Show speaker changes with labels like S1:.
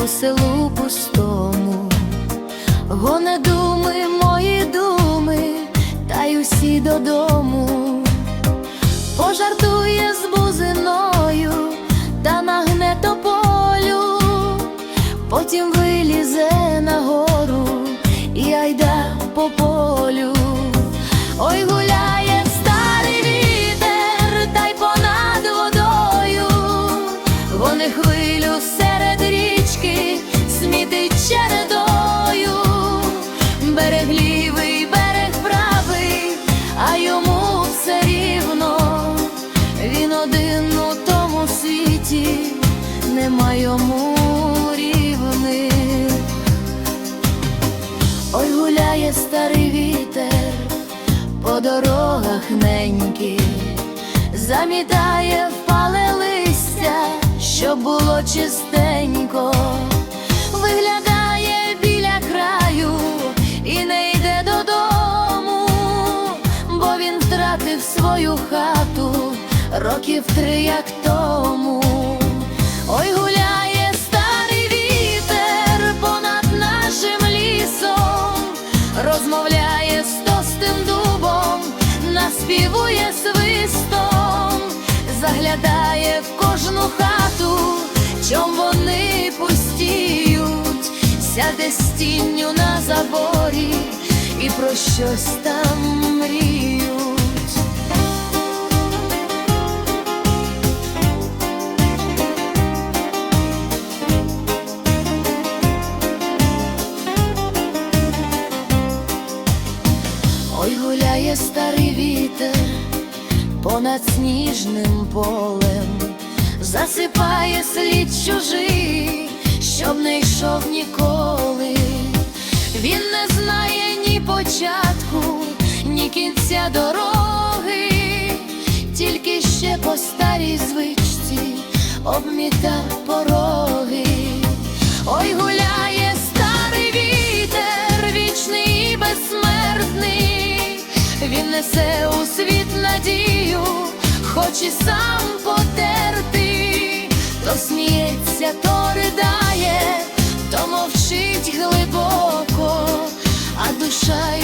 S1: по селу пустому, гоне думи, мої думи, та й усі додому, гоне хвилю серед річки, смітить чередою, берег лівий, берег правий, а йому все рівно, він один у тому світі, нема йому рівних. Ой, гуляє старий вітер по дорогах ненькі, замітає чистенько, виглядає біля краю і не йде додому, бо він втратив свою хату років три, як тому. Ой, гуляє старий вітер понад нашим лісом, розмовляє з тостим дубом, наспівує свистом, заглядає в кожну хату, сяде з тінню на заборі і про щось там мріють. Ой, гуляє старий вітер понад сніжним полем, засипає слід чужий, щоб не йшов ніколи. Він не знає ні початку, ні кінця дороги, тільки ще по старій звичці обміта пороги. Ой, гуляє старий вітер, вічний і безсмертний, він несе у світ надію, хоч і сам потерти, то сміється, то ридає, то мовчить глибоко, а душа